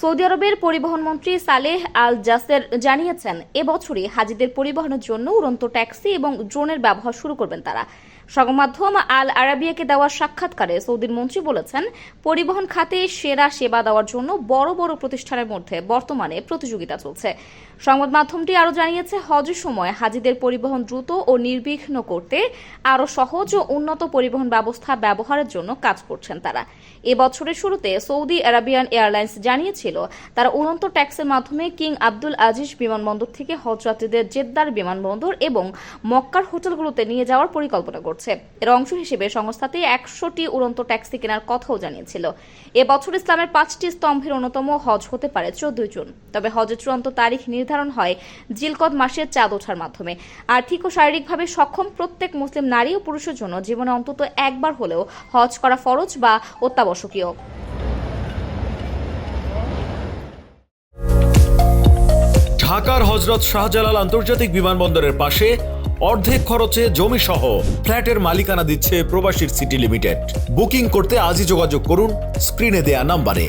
Saudi আরবের পরিবহন মন্ত্রী সালেহ আল জাসের জানিয়েছেন, এবছরই হাজিদের পরিবহনের জন্য উড়ন্ত ট্যাক্সি এবং ড্রোনের ব্যবহার শুরু করবেন তারা। সংবাদ মাধ্যম আল আরাবিয়াকে দেওয়া সাক্ষাৎকারে সৌদির মন্ত্রী বলেছেন, পরিবহন খাতে সেরা সেবা দেওয়ার জন্য বড় বড় প্রতিষ্ঠানের মধ্যে বর্তমানে প্রতিযোগিতা চলছে। সংবাদ মাধ্যমটি আরও জানিয়েছে, হজের সময় হাজিদের পরিবহন দ্রুত ও নির্বিঘ্ন করতে আরও সহজ ও উন্নত পরিবহন ব্যবস্থা ব্যবহারের জন্য কাজ করছেন তারা। এবছরের শুরুতে সৌদি আরাবিয়ান এয়ারলাইন্স জানিয়েছিল তারা উড়ন্ত ট্যাক্সের মাধ্যমে কিং আব্দুল আজিজ বিমানবন্দর থেকে হজযাত্রীদের জেদ্দার বিমানবন্দর এবং মক্কার হোটেলগুলোতে নিয়ে যাওয়ার পরিকল্পনা করছে। এর অংশ হিসেবে সংস্থাটি একশোটি উড়ন্ত ট্যাক্সি কেনার কথাও জানিয়েছিল। এবছর ইসলামের পাঁচটি স্তম্ভের অন্যতম হজ হতে পারে চোদ্দই জুন। তবে হজের চূড়ান্ত তারিখ নির্ধারণ হয় জিলকদ মাসের চাঁদ ওঠার মাধ্যমে। আর্থিক ও শারীরিকভাবে সক্ষম প্রত্যেক মুসলিম নারী ও পুরুষের জন্য জীবনে অন্তত একবার হলেও হজ করা ফরজ বা অত্যাবশ্যকীয়। ঢাকার হজরত শাহজালাল আন্তর্জাতিক বিমানবন্দরের পাশে অর্ধেক খরচে জমি সহ ফ্ল্যাটের মালিকানা দিচ্ছে প্রবাসীর সিটি লিমিটেড। বুকিং করতে আজই যোগাযোগ করুন, স্ক্রিনে দেয়া নাম্বারে।